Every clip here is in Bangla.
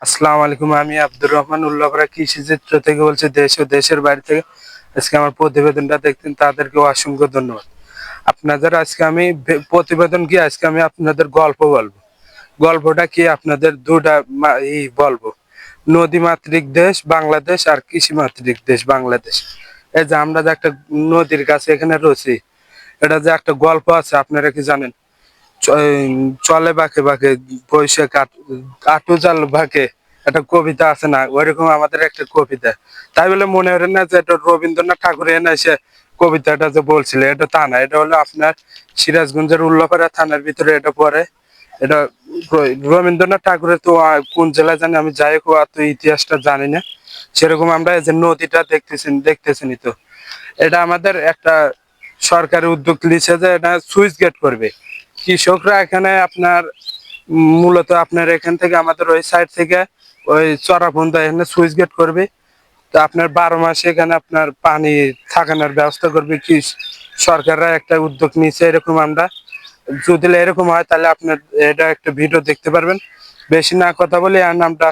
আসসালামু আলাইকুম, আমি আব্দুর রহমান উল্লাহরা কৃষি চিত্র থেকে বলছি, দেশ ও দেশের বাইরে থেকে। আজকে আমার প্রতিবেদনটা দেখতেন তাদেরকে অসংখ্য ধন্যবাদ। আপনাদের আজকে আমি প্রতিবেদন কি? আজকে আমি আপনাদের গল্প বলব। গল্পটা কি? আপনাদের দুটা মা- ই বলব। নদী মাতৃক দেশ বাংলাদেশ আর কৃষি মাতৃক দেশ বাংলাদেশ। এই যে আমরা যে একটা নদীর কাছে এখানে রয়েছি, এটা যে একটা গল্প আছে, আপনারা কি জানেন? এই চলে বাঁকে বাঁকে বৈশে কাটু জাল বাঁকে, একটা কবিতা আছে না, ওইরকম আমাদের একটা কবিতা। তাই বলে মনে হয় না যে এটা রবীন্দ্রনাথ ঠাকুর এনে এসে কবিতাটা যে বলছিল, এটা তা না, এটা হলো আপনার সিরাজগঞ্জের উল্লাপাড়া থানার ভিতরে এটা পড়ে। এটা রবীন্দ্রনাথ ঠাকুরের তো কোন জেলায় জানি, আমি যাই হোক অত ইতিহাসটা জানি না। সেরকম আমরা যে নদীটা দেখতেছি, দেখতেছেনি তো। এটা আমাদের একটা সরকারি উদ্যোগ নিচ্ছে যে এটা সুইচ গেট করবে। কৃষকরা এখানে আপনার মূলত আপনার এখান থেকে আমাদের ওই সাইড থেকে ওই চড়াপন্থ এখানে সুইচ গেট করবে। তো আপনার বারো মাসে এখানে আপনার পানি থাকানোর ব্যবস্থা করবে কি সরকাররা একটা উদ্যোগ নিয়েছে এরকম আমরা। যদি এরকম হয় তাহলে আপনার এটা একটা ভিডিও দেখতে পারবেন। বেশি না কথা বলে আর আমরা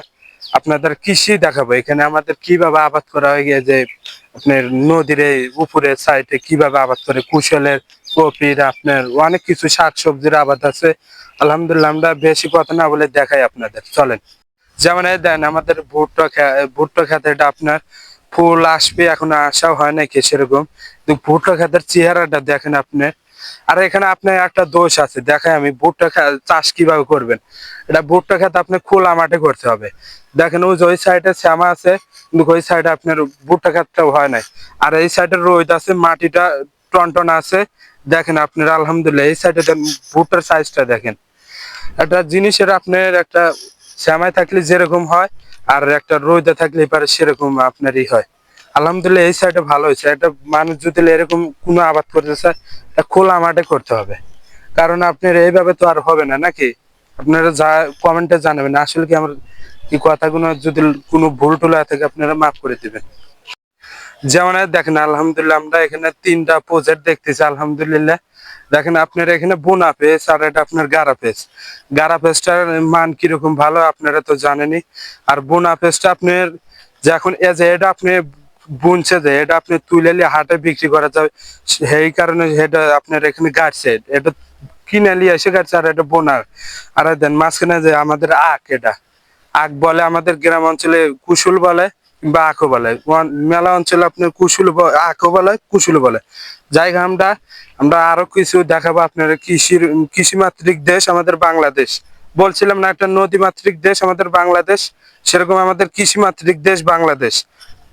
আপনাদের কৃষি দেখাবো। এখানে আমাদের কীভাবে আবাদ করা হয়ে গিয়ে যে আপনার নদীর উপরে সাইডে কীভাবে আবাদ করে কুশলের কপির আপনার অনেক কিছু শাক সবজির আবাদ আছে। আলহামদুলিল্লাহ, আমরা বেশি কথা না বলে দেখাই আপনাদের। চলেন। যেমন দেন, আমাদের ভুট্টা ভুট্টা এটা আপনার ফুল আসবে, এখন আসাও হয় নাকি সেরকম। ভুট্টা খেতের চেহারাটা দেখেন আপনি। আর এখানে আপনার একটা দোষ আছে, দেখাই আমি ভুট্টা চাষ কীভাবে করবেন। এটা ভুট্টা খেতে আপনি খোলা মাঠে করতে হবে। দেখেন ওই ওই সাইডে শ্যামা আছে, কিন্তু ওই সাইডে আপনার ভুট্টা খেতটাও হয় নাই। আর এই সাইডে রোদ আছে, মাটিটা টনটন আছে দেখেন আপনার, আলহামদুলিল্লাহ, এই সাইডে ভুট্টার সাইজটা দেখেন। একটা জিনিসের আপনার একটা শ্যামায় থাকলে যেরকম হয়, আর একটা রোদে থাকলে পারে সেরকম আপনারই হয়। আলহামদুলিল্লাহ, এই সাইডে ভালো হয়েছে। একটা মানুষ যদি এরকম কোনো আবাদ করতে চায় খোলা মাঠে করতে হবে। কারণ আপনার এইভাবে তো আর হবে না, নাকি? আপনারা যা কমেন্টে জানাবেন। আসলে কি আমার কি কথাগুলো যদি কোনো ভুল টুলা থাকে আপনারা মাফ করে দিবেন। যেমন দেখেন, আলহামদুলিল্লাহ আমরা এখানে তিনটা প্রজেক্ট দেখতেছি, আলহামদুলিল্লাহ। দেখেন, আপনার এখানে বোনা পেস আর এটা আপনার গারা পেস গারা পেসটার মান কীরকম ভালো আপনারা তো জানেনই। আর বোনা পেসটা আপনার যখন এখন এ যে এটা আপনি বুনছে যে, এটা আপনি তুলে নিয়ে হাটে বিক্রি করা যাবে। সেই কারণে এটা আপনার এখানে গাড়ছে। এটা কিনে নিয়ে এসে গাড়ছে আর এটা বোনার। আর দেন মাঝখানে যে আমাদের আখ এটা। আখ বলে আমাদের গ্রাম অঞ্চলে কুশুল বলে। কিংবা আখও বলে। মেলা অঞ্চলে আপনার কুশুল ব- আখও বলে, কুশুল বলে। হোক, আমরা আমরা আরও কিছু দেখাবো আপনার কৃষির কৃষি মাতৃক দেশ আমাদের বাংলাদেশ। বলছিলাম না, একটা নদী মাতৃক দেশ আমাদের বাংলাদেশ। সেরকম আমাদের কৃষি মাতৃক দেশ বাংলাদেশ।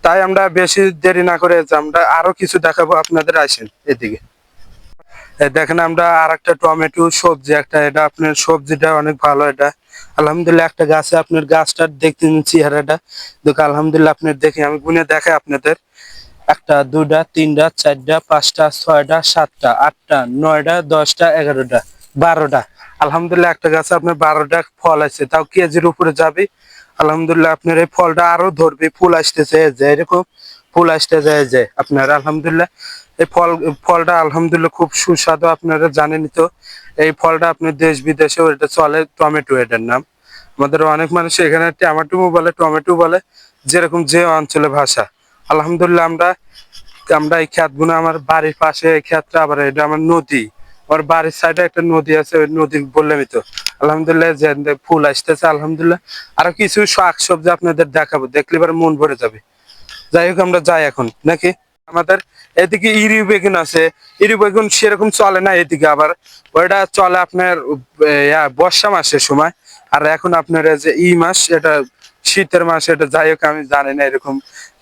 তাই আমরা বেশি দেরি না করে আমরা আরও কিছু দেখাবো আপনাদের আসেন এদিকে। দেখেন আমরা আর একটা টমেটো সবজি, একটা এটা আপনার সবজিটা অনেক ভালো এটা। আলহামদুলিল্লাহ একটা গাছে আপনার গাছটা দেখতে চেহারাটা। দেখো, আলহামদুলিল্লাহ আপনার দেখে, আমি গুনে দেখাই আপনাদের। একটা দুটা তিনটা, চারটা, পাঁচটা, ছয়টা, সাতটা, আটটা, নয়টা, দশটা, এগারোটা, বারোটা। আলহামদুলিল্লাহ একটা গাছে আপনার বারোটা ফল আছে। তাও কেজির উপরে যাবে। আলহামদুলিল্লাহ আপনার এই ফলটা আরও ধরবে, ফুল আসতেছে যে এরকম ফুল আসতে যায় যে আপনার। আলহামদুলিল্লাহ এই ফল, ফলটা আলহামদুলিল্লাহ খুব সুস্বাদু, আপনারা জানেনই তো। এই ফলটা আপনার দেশ বিদেশেও এটা চলে টমেটো, এটার নাম। আমাদের অনেক মানুষ এখানে টমেটো বলে টমেটো বলে, যেরকম যে অঞ্চলে ভাষা। আলহামদুলিল্লাহ আমরা আমরা এই ক্ষেতগুলো, আমার বাড়ির পাশে এই ক্ষেতটা, আবার এটা আমার নদী। ওর বাড়ির সাইডে একটা নদী আছে, ওই নদী বললামই তো। আলহামদুলিল্লাহ যে ফুল আসতেছে, আলহামদুলিল্লাহ। আরও কিছু শাক সবজি আপনাদের দেখাবো, দেখলে এবার মন ভরে যাবে। যাই হোক, আমরা যাই এখন, নাকি? আমাদের এদিকে ইরি বেগুন আছে। ইরি বেগুন সেরকম চলে না এদিকে আবার। ওইটা চলে আপনার বর্ষা মাসের সময়। আর এখন আপনার যে ই মাস, এটা শীতের মাস, এটা যাই হোক, আমি জানি না এরকম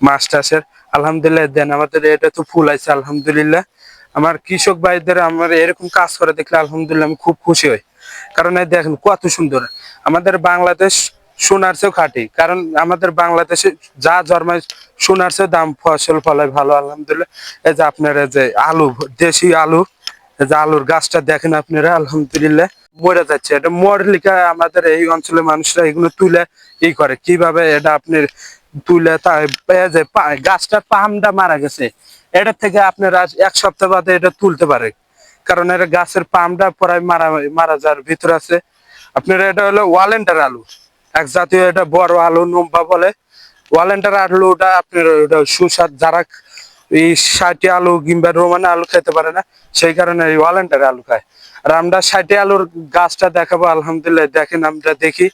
মাস টাসের। আলহামদুলিল্লাহ, দেন আমাদের এটা তো ফুল আছে আলহামদুলিল্লাহ। আমার কৃষক ভাইদের আমার এরকম কাজ করে দেখলে আলহামদুলিল্লাহ আমি খুব খুশি হই। কারণ এই দেখেন কত সুন্দর। আমাদের বাংলাদেশ সোনার চেয়েও খাটি। কারণ আমাদের বাংলাদেশে যা জন্মায় সোনার চেয়েও দাম ফসল ফলায় ভালো, আলহামদুলিল্লাহ। এই যে আপনার যে আলু, দেশি আলু যে আলুর গাছটা দেখেন আপনারা, আলহামদুলিল্লাহ। মরে যাচ্ছে। এটা মরলিকা আমাদের এই অঞ্চলের মানুষরা এগুলো তুলে ই করে। কীভাবে এটা আপনার তুলে যে গাছটার পামটা মারা গেছে। এটা থেকে আপনারা এক সপ্তাহ বাদে এটা তুলতে পারে। কারণ এটা গাছের পামটা প্রায় মারা মারা যাওয়ার ভিতরে আছে। আপনার এটা হলো ওয়ালেন্টার আলু। এক জাতীয় এটা বড় আলু নম্বা বলে। ওয়ালেন্টার আলুটা আপনার সুস্বাদ, যারা এই ষাটি আলু কিংবা রোমানে আলু খেতে পারে না, সেই কারণে এই ওয়ালেন্টার আলু খায়। আর আমরা ষাটি আলুর গাছটা দেখাবো, আলহামদুলিল্লাহ দেখেন আমরা দেখি।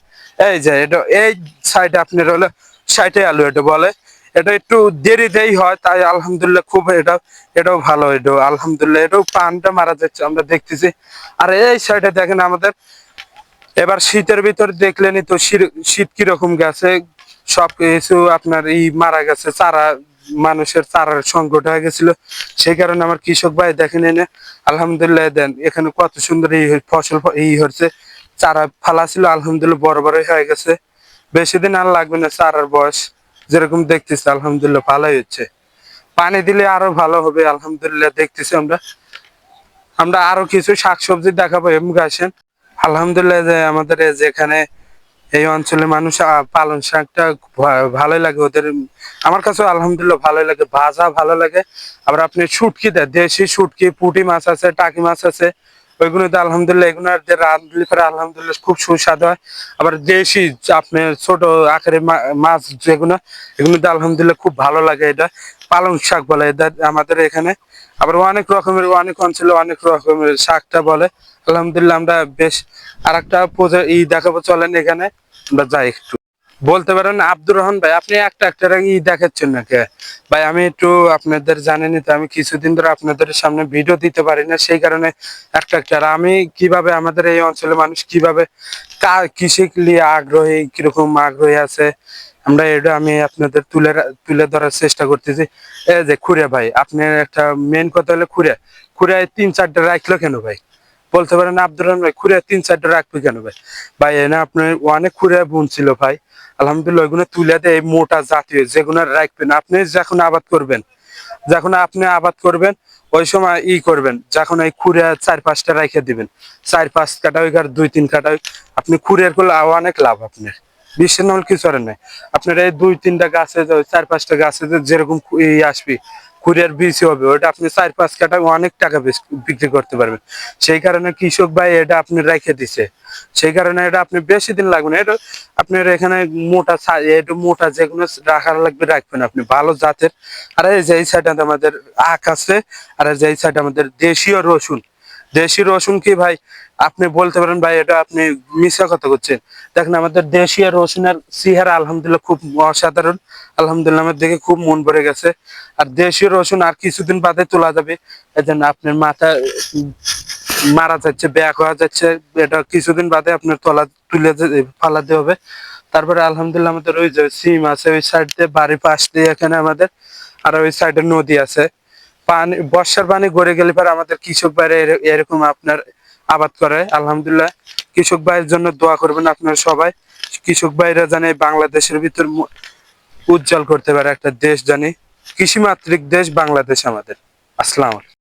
এই যে এটা, এই সাইডে আপনার হলো ষাটি আলু এটা বলে। এটা একটু দেরি দেরিতেই হয়, তাই আলহামদুলিল্লাহ খুব এটা, এটাও ভালো এটা আলহামদুলিল্লাহ, এটাও পানটা মারা যাচ্ছে, আমরা দেখতেছি। আর এই সাইডে দেখেন আমাদের এবার শীতের ভিতর দেখলেনই তো শীত- কীরকম গেছে? সব কিছু আপনার এই মারা গেছে, চারা, মানুষের চারার সংকট হয়ে গেছিল। সেই কারণে আমার কৃষক ভাই দেখেন এনে, আলহামদুলিল্লাহ দেন, এখানে কত সুন্দর এই ফসল এই হচ্ছে, চারা ফালা ছিল, আলহামদুলিল্লাহ বড় বড় হয়ে গেছে। বেশি দিন আর লাগবে না চারার বয়স, যেরকম দেখতেছি, আলহামদুলিল্লাহ ভালোই হচ্ছে। পানি দিলে আরও ভালো হবে, আলহামদুলিল্লাহ দেখতেছি আমরা। আমরা আরও কিছু শাকসবজি দেখাবো এমনি আসেন আলহামদুলিল্লাহ যে আমাদের যেখানে এই অঞ্চলের মানুষ পালন পালং শাকটা ভালোই লাগে। ওদের আমার কাছে আলহামদুলিল্লাহ ভালোই লাগে, ভাজা ভালো লাগে। আবার আপনি শুটকি দেয় দেশি শুটকি, পুটি মাছ আছে, টাকি মাছ আছে। ওইগুলো তো আলহামদুলিল্লাহ, এগুলো যে রাঁধলে পরে আলহামদুলিল্লাহ খুব সুস্বাদু হয়। আবার দেশি আপনার ছোট আকারে মাছ যেগুলো, এগুলো তো আলহামদুলিল্লাহ খুব ভালো লাগে এটা। পালং শাক বলে এটা আমাদের এখানে। আবার অনেক রকমের, অনেক অঞ্চলে অনেক রকমের শাকটা বলে। আলহামদুলিল্লাহ আমরা বেশ আর একটা ই দেখাবো, চলেন এখানে। আমরা যাই একটু। বলতে পারেন আব্দুর রহমান ভাই, আপনি একটা একটা ই দেখাচ্ছেন নাকি? ভাই, আমি একটু আপনাদের জানেনই তো আমি কিছুদিন ধরে আপনাদের সামনে ভিডিও দিতে পারি না, সেই কারণে একটা একটা। আমি কীভাবে আমাদের এই অঞ্চলের মানুষ কীভাবে কা- কৃষি নিয়ে আগ্রহী, কীরকম আগ্রহী আছে, আমরা এটা আমি আপনাদের তুলে তুলে ধরার চেষ্টা করতেছি। এই যে খুঁড়ে ভাই আপনার একটা মেন কথা হলো খুঁড়ে। খুঁড়ে তিন চারটা রাখল কেন ভাই? বলতে পারেন আব্দুর রহমান ভাই, খুঁড়ে তিন চারটা রাখবে কেন ভাই? ভাই এনে আপনার অনেক খুঁড়ে বুন ছিল ভাই। আলহামদুলিল্লাহ, ওইগুলো তুলে দেয় মোটা জাতীয়, যেগুলো রাখবেন আপনি যখন আবাদ করবেন, যখন আপনি আবাদ করবেন, ওই সময় ই করবেন, যখন এই খুঁড়ে চার পাঁচটা রাখে দিবেন। চার পাঁচ কাটা হোক আর দুই তিন কাটা হোক আপনি খুঁড়ের করলে অনেক লাভ আপনার। বিশ্বের নাম কিছু নাই। আপনার এই দুই তিনটা গাছে, চার পাঁচটা গাছে যেরকম ই আসবে খুঁড়ের বীজ হবে ওটা আপনি চার পাঁচ কাটা অনেক টাকা বিক্রি করতে পারবেন। সেই কারণে কৃষক ভাই এটা আপনি রেখে দিছে। সেই কারণে এটা আপনি বেশি দিন লাগবে না, এটা আপনার এখানে মোটা একটু মোটা যেগুলো রাখার লাগবে রাখবেন আপনি, ভালো জাতের। আর এই যে এই সাইডে আমাদের আখ আছে, আর যে সাইডে আমাদের দেশীয় রসুন। দেশি রসুন কি ভাই? আপনি বলতে পারেন ভাই, এটা আপনি মিশা কথা করছেন দেখেন, আমাদের দেশীয় রসুনের সিহার আলহামদুলিল্লাহ খুব অসাধারণ। আলহামদুলিল্লাহ আমার দেখে খুব মন ভরে গেছে। আর দেশীয় রসুন আর কিছুদিন বাদে তোলা যাবে। এই জন্য আপনার মাথা মারা যাচ্ছে, ব্যাক হওয়া যাচ্ছে। এটা কিছুদিন বাদে আপনার তলা তুলে ফালাতে হবে। তারপরে আলহামদুলিল্লাহ আমাদের ওই যে সিম আছে, ওই সাইড দিয়ে বাড়ির পাশ দিয়ে এখানে আমাদের, আর ওই সাইডে নদী আছে। পানি, বর্ষার পানি গড়ে গেলে পরে আমাদের কৃষক ভাইরা এর- এরকম আপনার আবাদ করে। আলহামদুলিল্লাহ, কৃষক ভাইয়ের জন্য দোয়া করবেন আপনারা সবাই। কৃষক ভাইরা জানে বাংলাদেশের ভিতর উজ্জ্বল করতে পারে একটা দেশ জানি। কৃষিমাত্রিক দেশ বাংলাদেশ আমাদের। আসসালাম।